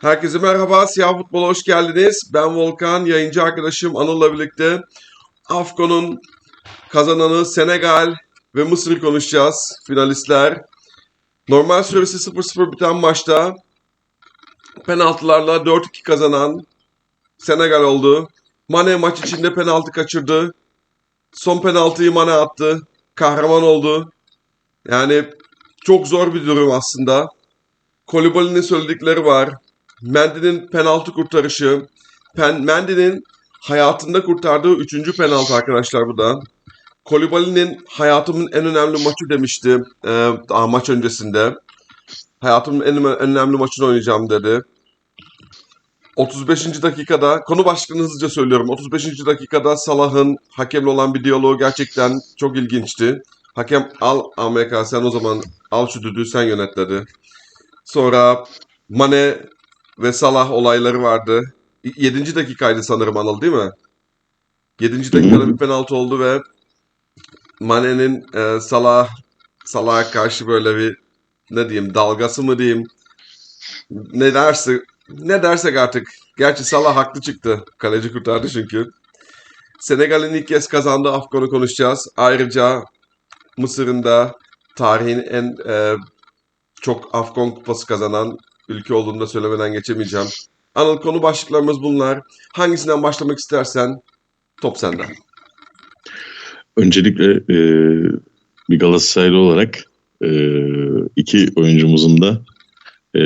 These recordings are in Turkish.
Herkese merhaba, Siyah Futbol'a hoş geldiniz. Ben Volkan, yayıncı arkadaşım Anıl'la birlikte AFCON'un kazananı Senegal ve Mısır'ı konuşacağız, finalistler. Normal süresi 0-0 biten maçta penaltılarla 4-2 kazanan Senegal oldu. Mane maç içinde penaltı kaçırdı. Son penaltıyı Mane attı. Kahraman oldu. Yani çok zor bir durum aslında. Kolibali'nin söyledikleri var. Mendy'nin penaltı kurtarışı. Pen Mendy'nin hayatında kurtardığı üçüncü penaltı arkadaşlar bu da. Kolibali'nin hayatımın en önemli maçı demişti e, daha maç öncesinde. Hayatımın en, önemli maçını oynayacağım dedi. 35. dakikada, konu başlığını hızlıca söylüyorum. 35. dakikada Salah'ın hakemle olan bir diyaloğu gerçekten çok ilginçti. Hakem al AMK sen o zaman al şu düdüğü sen yönet dedi. Sonra Mane ve Salah olayları vardı. 7. dakikaydı sanırım Anıl değil mi? 7. dakikada bir penaltı oldu ve Mane'nin e, Salah Salah'a karşı böyle bir ne diyeyim dalgası mı diyeyim ne derse ne dersek artık. Gerçi Salah haklı çıktı. Kaleci kurtardı çünkü. Senegal'in ilk kez kazandığı Afkon'u konuşacağız. Ayrıca Mısır'ın da tarihin en e, çok Afkon kupası kazanan ülke olduğunu da söylemeden geçemeyeceğim. Anıl konu başlıklarımız bunlar. Hangisinden başlamak istersen top sende. Öncelikle e, bir Galatasaraylı olarak e, iki oyuncumuzun da e,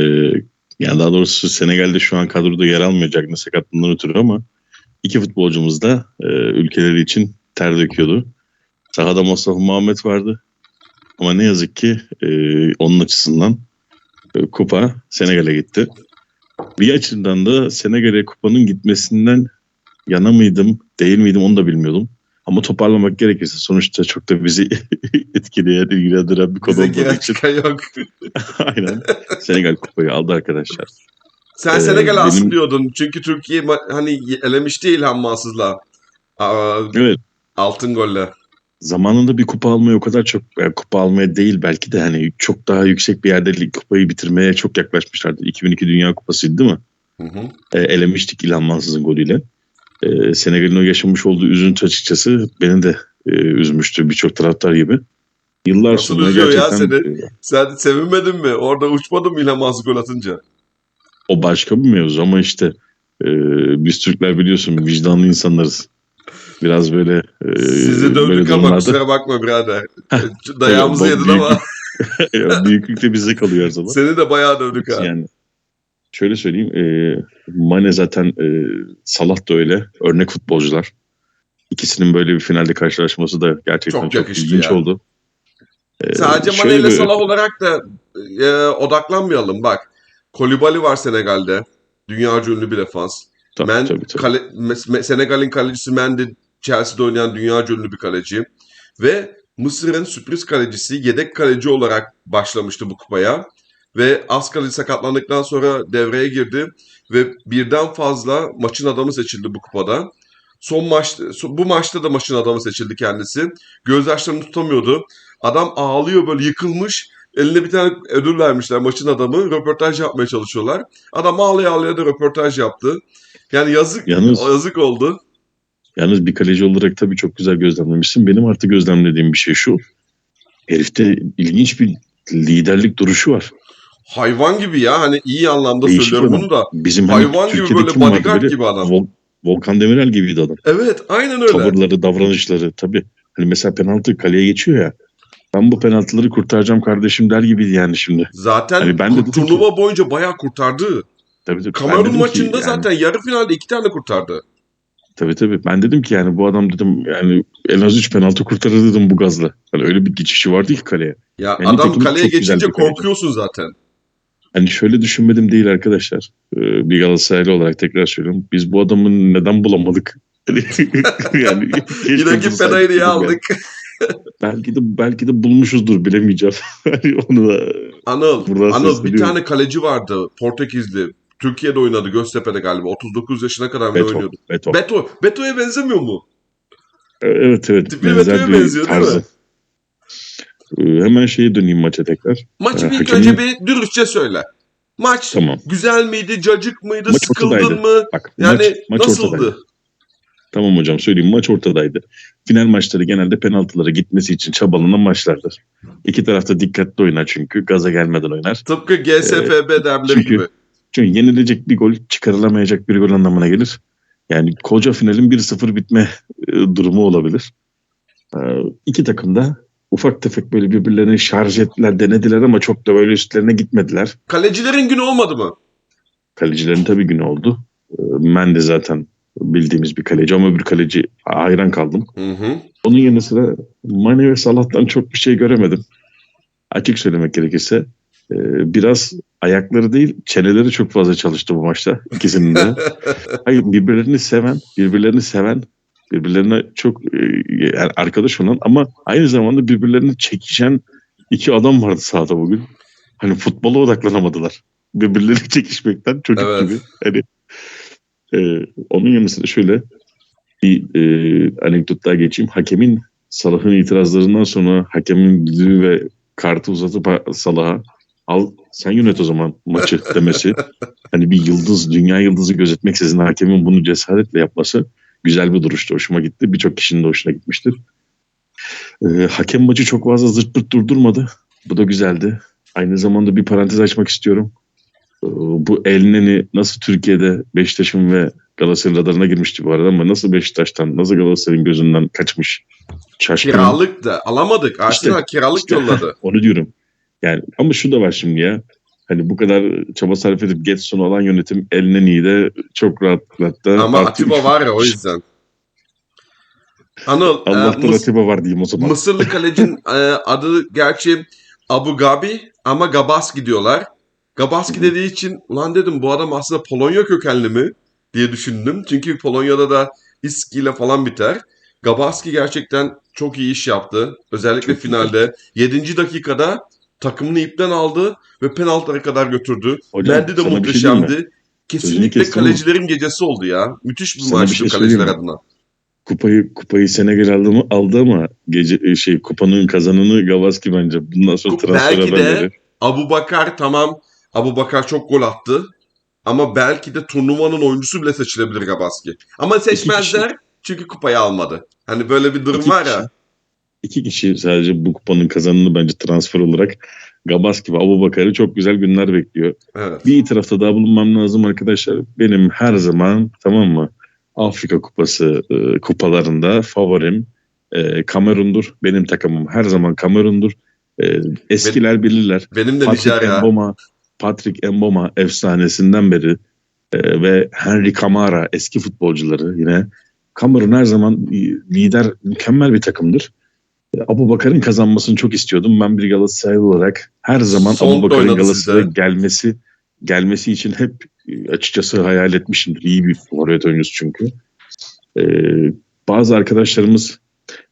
yani daha doğrusu Senegal'de şu an kadroda yer almayacak ne sakatlığından ötürü ama iki futbolcumuz da e, ülkeleri için ter döküyordu. Sahada Mustafa Muhammed vardı. Ama ne yazık ki e, onun açısından kupa Senegal'e gitti. Bir açıdan da Senegal'e kupanın gitmesinden yana mıydım, değil miydim onu da bilmiyordum. Ama toparlamak gerekirse sonuçta çok da bizi etkileyen, ilgilendiren bir konu Bize giren için. yok. Aynen. Senegal kupayı aldı arkadaşlar. Sen Ee, Senegal alsın benim- diyordun. Çünkü Türkiye hani elemişti İlhan Mansız'la. Aa, Evet. altın golle. Zamanında bir kupa almaya o kadar çok yani kupa almaya değil belki de hani çok daha yüksek bir yerde lig kupayı bitirmeye çok yaklaşmışlardı. 2002 Dünya Kupası'ydı değil mi? Hı hı. E, elemiştik İlhan Mansız'ın golüyle. E, Senegal'in o yaşamış olduğu üzüntü açıkçası beni de e, üzmüştü birçok taraftar gibi. Yıllar Nasıl sonra üzüyor ya gerçekten seni? e, Sen sevinmedin mi? Orada uçmadın mı İlhan Mansız gol atınca? o başka bir mevzu ama işte e, biz Türkler biliyorsun vicdanlı insanlarız. Biraz böyle e, Sizi dövdük ama durumlarda- kusura bakma birader. Dayağımızı yedin ama Ya, büyüklük de bize kalıyor her zaman. seni de bayağı dövdük ha. Yani şöyle söyleyeyim. E, Mane zaten e, Salah da öyle. Örnek futbolcular. İkisinin böyle bir finalde karşılaşması da gerçekten Çok çok, ilginç ya. oldu. E, Sadece Mane ile bir- Salah olarak da e, odaklanmayalım. Bak Kolibali var Senegal'de. Dünyaca ünlü bir defans. Tabii, Men, tabii, tabii. kale- Senegal'in kalecisi Mendy Chelsea'de oynayan dünyaca ünlü bir kaleci. Ve Mısır'ın sürpriz kalecisi yedek kaleci olarak başlamıştı bu kupaya. Ve az kaleci sakatlandıktan sonra devreye girdi. Ve birden fazla maçın adamı seçildi bu kupada. Son maçta, bu maçta da maçın adamı seçildi kendisi. Gözyaşlarını tutamıyordu. Adam ağlıyor böyle yıkılmış. Eline bir tane ödül vermişler maçın adamı. Röportaj yapmaya çalışıyorlar. Adam ağlaya ağlaya da röportaj yaptı. Yani yazık Yalnız- yazık oldu. Yalnız bir kaleci olarak tabii çok güzel gözlemlemişsin. Benim artık gözlemlediğim bir şey şu. Herifte ilginç bir liderlik duruşu var. Hayvan gibi ya hani iyi anlamda Değişik söylüyorum adam. bunu da. Bizim hani Hayvan gibi Türkiye'de böyle bodyguard gibi adam. Vol- Volkan Demirel gibiydi adam. Evet aynen öyle. Tavırları, davranışları tabii. Hani mesela penaltı kaleye geçiyor ya. Ben bu penaltıları kurtaracağım kardeşim der gibiydi yani şimdi. Zaten Hani ben de dedim ki- turnuva boyunca bayağı kurtardı. Tabii, tabii. Kamerun maçında yani- zaten yarı finalde iki tane kurtardı. Tabii tabii. Ben dedim ki yani bu adam dedim yani en az 3 penaltı kurtarır dedim bu gazla. Hani öyle bir geçişi vardı ki kaleye. Ya Yani adam kaleye geçince bir kaleci. korkuyorsun zaten. Hani şöyle düşünmedim değil arkadaşlar. Ee, bir Galatasaraylı olarak tekrar söylüyorum. Biz bu adamı neden bulamadık? yani Yine ki Fenay'ı yani. aldık. Belki de belki de bulmuşuzdur bilemeyeceğim. Hani onu da Anıl, Anıl bir tane kaleci vardı Portekizli. Türkiye'de oynadı Göztepe'de galiba. 39 yaşına kadar Beto. oynuyordu? Beto. Beto. Beto'ya benzemiyor mu? Evet evet. Tipi benzer Beto'ya bir benziyor değil mi? tarzı. Ee, hemen şeye döneyim maça tekrar. Maçı Ee, bir ilk hakemin- önce bir dürüstçe söyle. Maç Tamam. güzel miydi, cacık mıydı, Maç sıkıldın ortadaydı. mı? Bak Yani maç, maç nasıldı? ortadaydı. Tamam hocam söyleyeyim maç ortadaydı. Final maçları genelde penaltılara gitmesi için çabalanan maçlardır. İki tarafta dikkatli oynar çünkü gaza gelmeden oynar. Tıpkı GSFB derbileri çünkü- gibi. Çünkü yenilecek bir gol çıkarılamayacak bir gol anlamına gelir. Yani koca finalin 1-0 bitme e, durumu olabilir. E, iki takım da ufak tefek böyle birbirlerini şarj ettiler, denediler ama çok da böyle üstlerine gitmediler. Kalecilerin günü olmadı mı? Kalecilerin tabii günü oldu. E, Mendy zaten bildiğimiz bir kaleci ama öbür kaleci hayran kaldım. Hı hı. Onun yanı sıra Mane ve Salah'tan çok bir şey göremedim. Açık söylemek gerekirse biraz ayakları değil çeneleri çok fazla çalıştı bu maçta ikisinin de. Hayır birbirlerini seven, birbirlerini seven, birbirlerine çok e, yani arkadaş olan ama aynı zamanda birbirlerini çekişen iki adam vardı sahada bugün. Hani futbola odaklanamadılar. Birbirleri çekişmekten çocuk Evet. gibi. Hani e, onun yanı sıra şöyle bir e, anekdot daha geçeyim. Hakemin Salah'ın itirazlarından sonra hakemin düdüğü ve kartı uzatıp ha- Salah'a al sen yönet o zaman maçı demesi. hani bir yıldız, dünya yıldızı gözetmeksizin hakemin bunu cesaretle yapması güzel bir duruştu. Hoşuma gitti. Birçok kişinin de hoşuna gitmiştir. E, hakem maçı çok fazla zırt pırt durdurmadı. Bu da güzeldi. Aynı zamanda bir parantez açmak istiyorum. E, bu Elneni nasıl Türkiye'de Beşiktaş'ın ve Galatasaray'ın radarına girmişti bu arada ama nasıl Beşiktaş'tan, nasıl Galatasaray'ın gözünden kaçmış. Şaşkınım. Kiralık da alamadık. Arsenal kiralık işte. yolladı. Onu diyorum. Yani ama şu da var şimdi ya. Hani bu kadar çaba sarf edip Getson'u alan yönetim Elneni'yi de çok rahatlıkla Ama artı Atiba var ya o yüzden. Anıl, e, Allah'tan Mıs- Atiba var diyeyim o zaman. Mısırlı kalecinin e, adı gerçi Abu Gabi ama Gabaski diyorlar. Gabaski dediği için ulan dedim bu adam aslında Polonya kökenli mi diye düşündüm. Çünkü Polonya'da da İSK ile falan biter. Gabaski gerçekten çok iyi iş yaptı. Özellikle Çok finalde 7. dakikada takımını ipten aldı ve penaltılara kadar götürdü. Hocam, Mendy de şey muhteşemdi. Kesinlikle kestim ama- kalecilerin gecesi oldu ya. Müthiş bir maçtı şey kaleciler adına. Kupayı kupayı Senegal aldı mı? Aldı ama gece e, şey kupanın kazananı Gavaski bence. Bundan sonra Kup- transfer belki de- haberleri. Abu Bakar tamam. Abu Bakar çok gol attı. Ama belki de turnuvanın oyuncusu bile seçilebilir Gabaski. Ama seçmezler çünkü kupayı almadı. Hani böyle bir durum var kişi. İki kişi sadece bu kupanın kazananı bence transfer olarak Gabaski ve Abubakar'ı çok güzel günler bekliyor. Evet. Bir itirafta daha bulunmam lazım arkadaşlar. Benim her zaman tamam mı Afrika Kupası e, kupalarında favorim e, Kamerun'dur. Benim takımım her zaman Kamerun'dur. E, eskiler bilirler. Benim de Patrick. Mboma, Patrick Mboma efsanesinden beri e, ve Henry Camara eski futbolcuları yine Kamerun her zaman lider mükemmel bir takımdır. Abu Bakar'ın kazanmasını çok istiyordum. Ben bir Galatasaraylı olarak her zaman Son Abu Bakar'ın Galatasaray'a gelmesi gelmesi için hep açıkçası hayal etmişimdir. İyi bir forvet oyuncusu çünkü. E, bazı arkadaşlarımız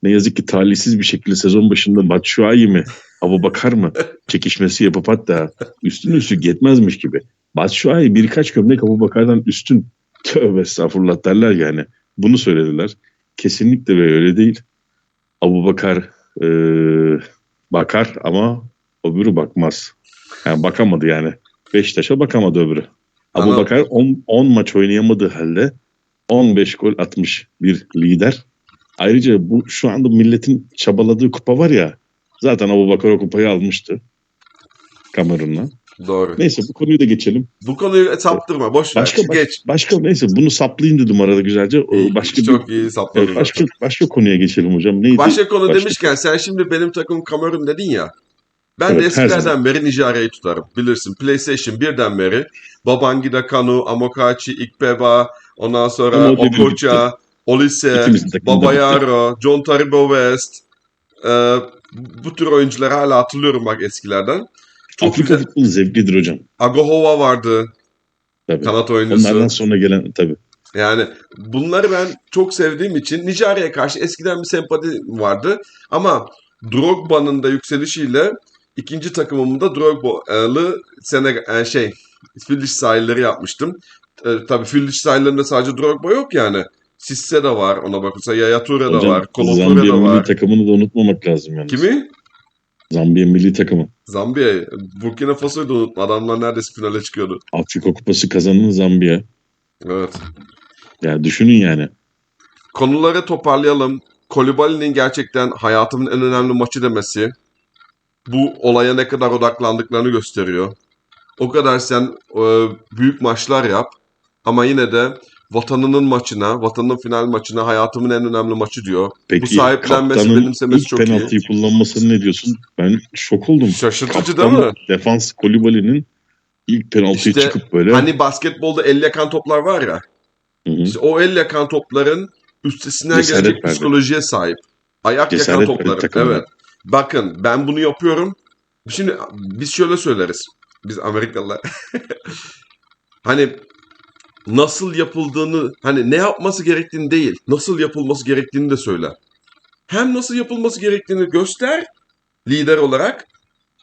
ne yazık ki talihsiz bir şekilde sezon başında Batshuayi mi Abu Bakar mı çekişmesi yapıp hatta üstün üstlük yetmezmiş gibi. Batshuayi birkaç gömlek Abu Bakar'dan üstün tövbe estağfurullah derler yani. Bunu söylediler. Kesinlikle ve öyle değil. Abu Bakar e, bakar ama öbürü bakmaz. Yani bakamadı yani. Beşiktaş'a bakamadı öbürü. Abu. Bakar 10, 10 maç oynayamadığı halde 15 gol atmış bir lider. Ayrıca bu şu anda milletin çabaladığı kupa var ya zaten Abu Bakar o kupayı almıştı. Kamerun'la. Doğru. Neyse bu konuyu da geçelim. Bu konuyu saptırma. Boş ver. Başka, baş- Geç. başka neyse bunu saplayayım dedim arada güzelce. O Başka çok bir, iyi sapladın. evet, başka, başka konuya geçelim hocam. Neydi? Başka konu Başka- demişken sen şimdi benim takım Kamerun dedin ya. Ben Evet, de eskilerden beri Nijerya'yı tutarım. Bilirsin PlayStation 1'den beri Babangida Kanu, Amokachi, Ikpeba, ondan sonra Ama Okocha, Olise. Babayaro, John Taribo West. Ee, bu tür oyuncuları hala hatırlıyorum bak eskilerden. Çok Afrika güzel. futbolu zevklidir hocam. Agohova vardı. Tabii. Kanat oyuncusu. Onlardan sonra gelen tabii. Yani bunları ben çok sevdiğim için Nijerya'ya karşı eskiden bir sempati vardı. Ama Drogba'nın da yükselişiyle ikinci takımımda Drogba'lı Senegal, e, şey Filiş sahilleri yapmıştım. E, tabii Filiş sahillerinde sadece Drogba yok yani. Sisse de var ona bakırsa. Yaya Toure de var. Kolo Toure de var. takımını da unutmamak lazım yani. Kimi? Zambiya milli takımı. Zambiya, Burkina Faso'yu da unutma. Adamlar neredeyse finale çıkıyordu. Afrika Kupası kazanan Zambiya. Evet. Ya düşünün yani. Konuları toparlayalım. Kolibali'nin gerçekten hayatımın en önemli maçı demesi bu olaya ne kadar odaklandıklarını gösteriyor. O kadar sen e, büyük maçlar yap ama yine de vatanının maçına, vatanının final maçına hayatımın en önemli maçı diyor. Peki Bu sahiplenmesi, benimsemesi çok iyi. penaltıyı kullanmasını ne diyorsun? Ben şok oldum. Şaşırtıcı Kaptan değil mi? defans Kolibali'nin ilk penaltıyı İşte çıkıp böyle Hani basketbolda el yakan toplar var ya. İşte o el yakan topların üstesinden Cesaret gelecek verdi. psikolojiye sahip. Ayak Cesaret yakan topları. Evet. Bakın ben bunu yapıyorum. Şimdi biz şöyle söyleriz. Biz Amerikalılar. hani nasıl yapıldığını hani ne yapması gerektiğini değil nasıl yapılması gerektiğini de söyler. Hem nasıl yapılması gerektiğini göster lider olarak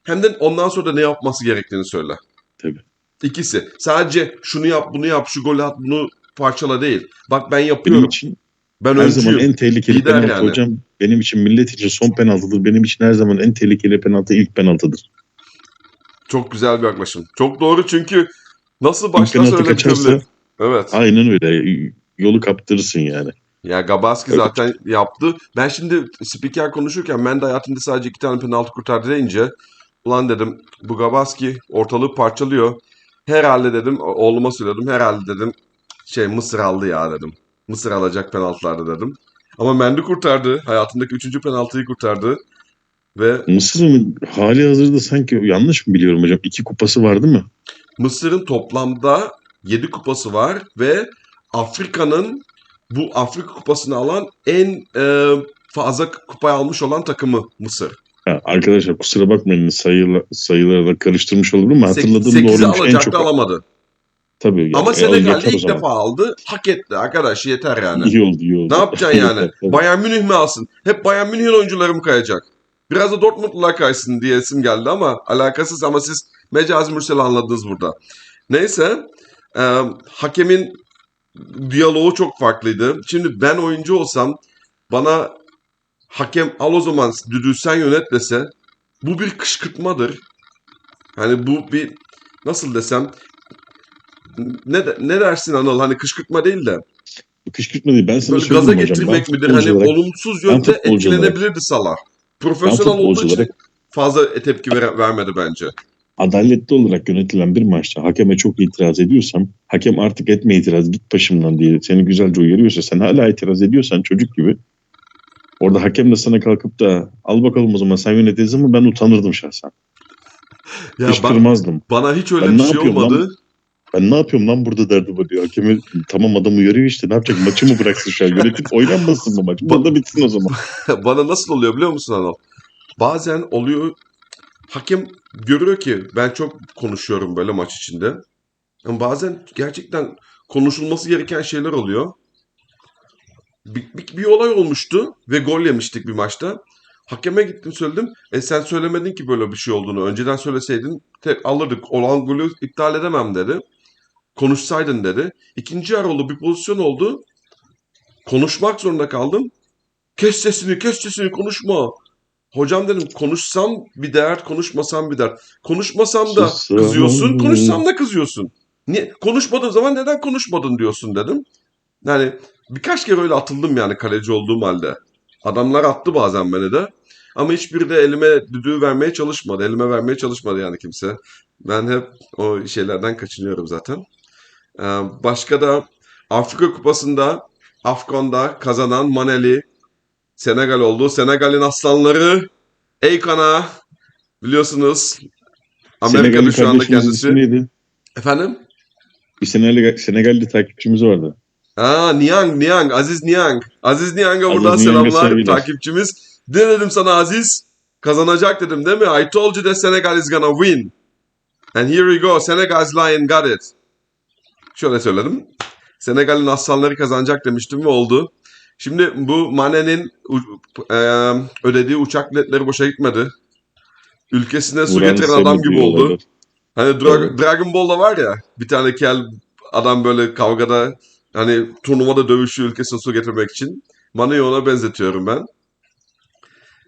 hem de ondan sonra da ne yapması gerektiğini söyler. Tabii. İkisi. Sadece şunu yap, bunu yap, şu golü at, bunu parçala değil. Bak ben benim yapıyorum. için Ben her öncüyüm. zaman en tehlikeli Lider penaltı yani. hocam. Benim için millet için son penaltıdır. Benim için her zaman en tehlikeli penaltı ilk penaltıdır. Çok güzel bir yaklaşım. Çok doğru çünkü nasıl başlarsa öyle kaçarsa. Evet. aynen öyle. Yolu kaptırırsın yani. Ya Gabaski Evet. zaten yaptı. Ben şimdi spiker konuşurken ben de hayatımda sadece iki tane penaltı kurtardı deyince ulan dedim bu Gabaski ortalığı parçalıyor. Herhalde dedim oğluma söyledim herhalde dedim şey Mısır aldı ya dedim. Mısır alacak penaltılarda dedim. Ama Mendy kurtardı. Hayatındaki üçüncü penaltıyı kurtardı. Ve Mısır'ın hali hazırda sanki yanlış mı biliyorum hocam? İki kupası vardı mı? Mısır'ın toplamda 7 kupası var ve Afrika'nın bu Afrika kupasını alan en e, fazla kupa almış olan takımı Mısır. Ha, arkadaşlar kusura bakmayın sayıla, sayılarla karıştırmış olurum ama hatırladığım 8'i doğruymuş. En çok alamadı. tabii. yani, Ama e, Senegal'de ilk defa aldı. Hak etti arkadaş yeter yani. İyi oldu iyi oldu. Ne yapacaksın yani? Bayern Münih mi alsın? Hep Bayern Münih'in oyuncuları mı kayacak? Biraz da Dortmund'lular kaysın diye isim geldi ama alakasız ama siz Mecaz Mürsel'i anladınız burada. Neyse e, hakemin diyaloğu çok farklıydı. Şimdi ben oyuncu olsam bana hakem al o zaman düdüğü sen yönet dese bu bir kışkırtmadır. Hani bu bir nasıl desem ne, de- ne dersin Anıl hani kışkırtma değil de Kışkırtma değil. Ben sana Böyle gaza hocam. getirmek Ben midir? Hani olarak- olumsuz yönde futbolcu olarak- etkilenebilirdi Salah. Profesyonel olduğu için fazla tepki vere- vermedi bence. Adaletli olarak yönetilen bir maçta hakeme çok itiraz ediyorsam hakem artık etme itiraz git başımdan diye seni güzelce uyarıyorsa sen hala itiraz ediyorsan çocuk gibi orada hakem de sana kalkıp da al bakalım o zaman sen yönetiriz ama ben utanırdım şahsen. Ya Hiç kırmazdım. bana hiç öyle Ben bir şey yapıyorum lan? olmadı. Ben ne yapıyorum lan burada derdi bu diyor. Hakemi tamam adam uyarıyor işte ne yapacak maçı mı bıraksın şu an yönetip oynanmasın bu maç. Burada bitsin o zaman. bana nasıl oluyor biliyor musun Anıl? Bazen oluyor hakem görüyor ki ben çok konuşuyorum böyle maç içinde. Ama bazen gerçekten konuşulması gereken şeyler oluyor. Bir, bir, bir olay olmuştu ve gol yemiştik bir maçta. Hakeme gittim söyledim. E sen söylemedin ki böyle bir şey olduğunu. Önceden söyleseydin tek alırdık. Olan golü iptal edemem dedi. Konuşsaydın dedi. İkinci yarı oldu. Bir pozisyon oldu. Konuşmak zorunda kaldım. Kes sesini, kes sesini konuşma. Hocam dedim konuşsam bir dert, konuşmasam bir dert. Konuşmasam da kızıyorsun, konuşsam da kızıyorsun. Niye? Konuşmadığın zaman neden konuşmadın diyorsun dedim. Yani birkaç kere öyle atıldım yani kaleci olduğum halde. Adamlar attı bazen beni de. Ama hiçbiri de elime düdüğü vermeye çalışmadı. Elime vermeye çalışmadı yani kimse. Ben hep o şeylerden kaçınıyorum zaten. Ee, başka da Afrika Kupası'nda Afkon'da kazanan Maneli Senegal oldu. Senegal'in aslanları Eykan'a biliyorsunuz Amerika'da Senegalli şu anda kendisi. neydi? Efendim? Bir Senegalli, Senegalli takipçimiz vardı. Aa Niang, Niang, Aziz Niang. Aziz Niang'a Aziz buradan Niang'a selamlar sevgiler. takipçimiz. Ne dedim sana Aziz? Kazanacak dedim değil mi? I told you that Senegal is gonna win. And here we go. Senegal's lion got it. Şöyle söyledim. Senegal'in aslanları kazanacak demiştim ve oldu. Şimdi bu Mane'nin e, ödediği uçak biletleri boşa gitmedi. Ülkesine su Vuran getiren adam gibi oldu. olaylar. Hani Dra- Evet. Dragon Ball'da var ya bir tane kel adam böyle kavgada hani turnuvada dövüşüyor ülkesine su getirmek için. Mane'yi ona benzetiyorum ben.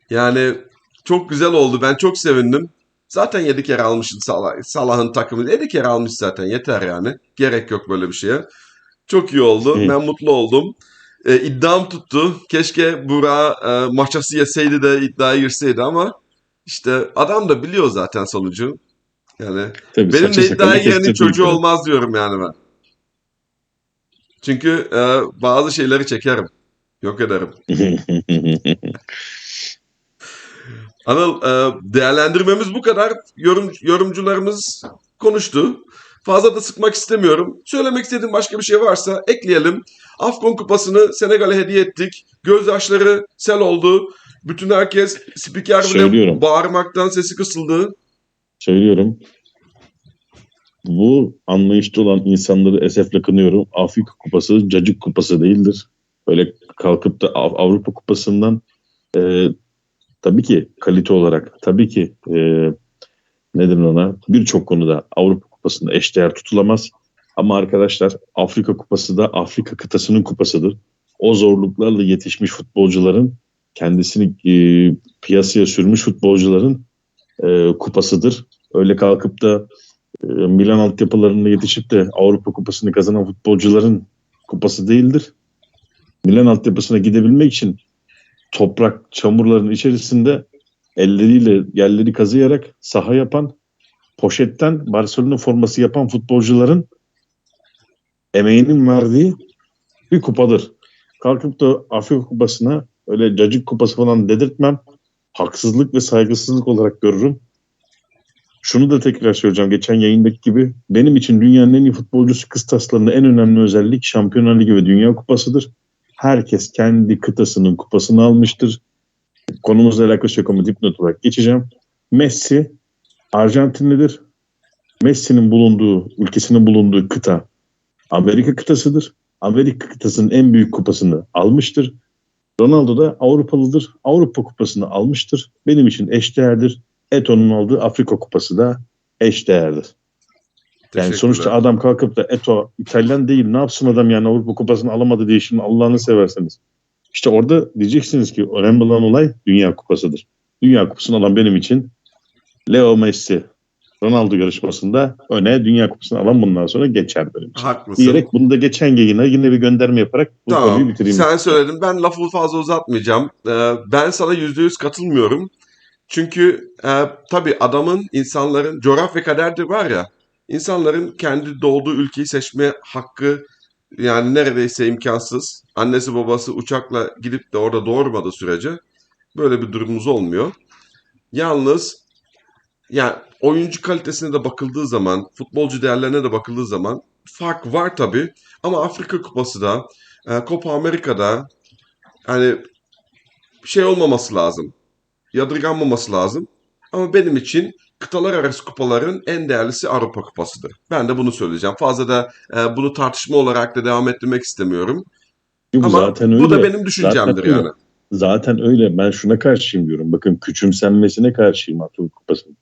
Yani Çok güzel oldu. Ben çok sevindim. Zaten 7 kere almışsın Salah, Salah'ın takımı. 7 kere almış zaten. Yeter yani. Gerek yok böyle bir şeye. Çok iyi oldu. Hı. Ben mutlu oldum. E, iddiam tuttu. Keşke Burak e, maçası yeseydi de iddiaya girseydi ama işte adam da biliyor zaten sonucu. Yani Tabii benim de iddiaya girenin çocuğu ülkede. olmaz diyorum yani ben. Çünkü e, bazı şeyleri çekerim. Yok ederim. Anıl e, değerlendirmemiz bu kadar. Yorum, yorumcularımız konuştu. Fazla da sıkmak istemiyorum. Söylemek istediğim başka bir şey varsa ekleyelim. Afcon kupasını Senegal'e hediye ettik. Gözyaşları sel oldu. Bütün herkes spiker bile Söylüyorum. bağırmaktan sesi kısıldı. Söylüyorum. Bu anlayışta olan insanları esefle kınıyorum. Afrika kupası cacık kupası değildir. Böyle kalkıp da Av- Avrupa kupasından e, tabii ki kalite olarak tabii ki e, nedir ona birçok konuda Avrupa kupasında eşdeğer tutulamaz. Ama arkadaşlar Afrika kupası da Afrika kıtasının kupasıdır. O zorluklarla yetişmiş futbolcuların kendisini e, piyasaya sürmüş futbolcuların e, kupasıdır. Öyle kalkıp da e, Milan altyapılarında yetişip de Avrupa kupasını kazanan futbolcuların kupası değildir. Milan altyapısına gidebilmek için toprak çamurların içerisinde elleriyle yerleri kazıyarak saha yapan, poşetten Barcelona forması yapan futbolcuların emeğinin verdiği bir kupadır. Kalkıp da Afrika kupasına öyle cacık kupası falan dedirtmem. Haksızlık ve saygısızlık olarak görürüm. Şunu da tekrar söyleyeceğim. Geçen yayındaki gibi benim için dünyanın en iyi futbolcusu kıstaslarında en önemli özellik Şampiyonlar Ligi ve Dünya Kupası'dır. Herkes kendi kıtasının kupasını almıştır. Konumuzla alakası yok ama dipnot olarak geçeceğim. Messi Arjantinlidir. Messi'nin bulunduğu, ülkesinin bulunduğu kıta Amerika kıtasıdır. Amerika kıtasının en büyük kupasını almıştır. Ronaldo da Avrupalıdır. Avrupa kupasını almıştır. Benim için eşdeğerdir. Eto'nun aldığı Afrika kupası da eşdeğerdir. Yani sonuçta adam kalkıp da Eto İtalyan değil ne yapsın adam yani Avrupa kupasını alamadı diye şimdi Allah'ını severseniz. İşte orada diyeceksiniz ki önemli olan olay Dünya Kupası'dır. Dünya Kupası'nı alan benim için Leo Messi, Ronaldo yarışmasında öne Dünya Kupası'nı alan bundan sonra geçer benim için. Haklısın. Diyerek bunu da geçen yayına yine bir gönderme yaparak bu konuyu Tamam. bitireyim. Sen söyledin. Ben lafı fazla uzatmayacağım. Ee, ben sana yüzde yüz katılmıyorum. Çünkü e, tabii adamın, insanların coğrafya kaderdir var ya. İnsanların kendi doğduğu ülkeyi seçme hakkı yani neredeyse imkansız. Annesi babası uçakla gidip de orada doğurmadığı sürece böyle bir durumumuz olmuyor. Yalnız yani oyuncu kalitesine de bakıldığı zaman, futbolcu değerlerine de bakıldığı zaman fark var tabii. Ama Afrika Kupası da, e, Copa Amerika'da hani şey olmaması lazım. Yadırganmaması lazım. Ama benim için kıtalar arası kupaların en değerlisi Avrupa Kupası'dır. Ben de bunu söyleyeceğim. Fazla da e, bunu tartışma olarak da devam ettirmek istemiyorum. Yok, Ama zaten öyle. bu da benim düşüncemdir Zaten öyle. yani. Zaten öyle. Ben şuna karşıyım diyorum. Bakın küçümsenmesine karşıyım Afrika Kupası'nın.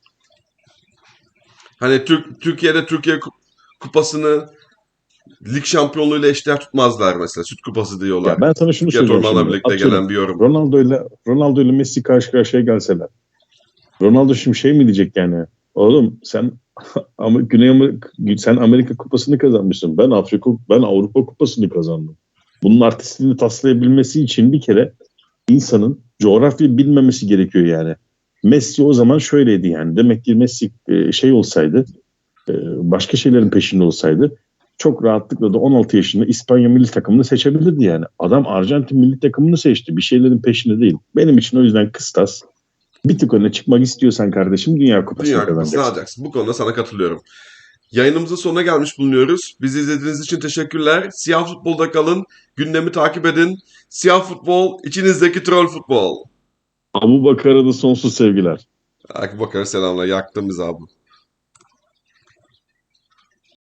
Hani Türk Türkiye'de Türkiye Kup- Kupası'nı lig şampiyonluğuyla eşdeğer tutmazlar mesela. Süt Kupası diyorlar. Ya ben sana şunu Türkiye şimdi. birlikte Atıyorum, gelen bir yorum. Ronaldo ile Ronaldo ile Messi karşı karşıya gelseler. Ronaldo şimdi şey mi diyecek yani? Oğlum sen ama Güney Amerika, sen Amerika kupasını kazanmışsın. Ben Afrika ben Avrupa kupasını kazandım. Bunun artistliğini taslayabilmesi için bir kere insanın coğrafyayı bilmemesi gerekiyor yani. Messi o zaman şöyleydi yani. Demek ki Messi e, şey olsaydı e, başka şeylerin peşinde olsaydı çok rahatlıkla da 16 yaşında İspanya milli takımını seçebilirdi yani. Adam Arjantin milli takımını seçti. Bir şeylerin peşinde değil. Benim için o yüzden kıstas. Bir tık öne çıkmak istiyorsan kardeşim Dünya Kupası'nı Dünya kazanacaksın. alacaksın. Bu konuda sana katılıyorum. Yayınımızın sonuna gelmiş bulunuyoruz. Bizi izlediğiniz için teşekkürler. Siyah futbolda kalın. Gündemi takip edin. Siyah futbol, içinizdeki troll futbol. Abu Bakar'a da sonsuz sevgiler. Akif Bakar'a selamlar. Yaktın bizi abi.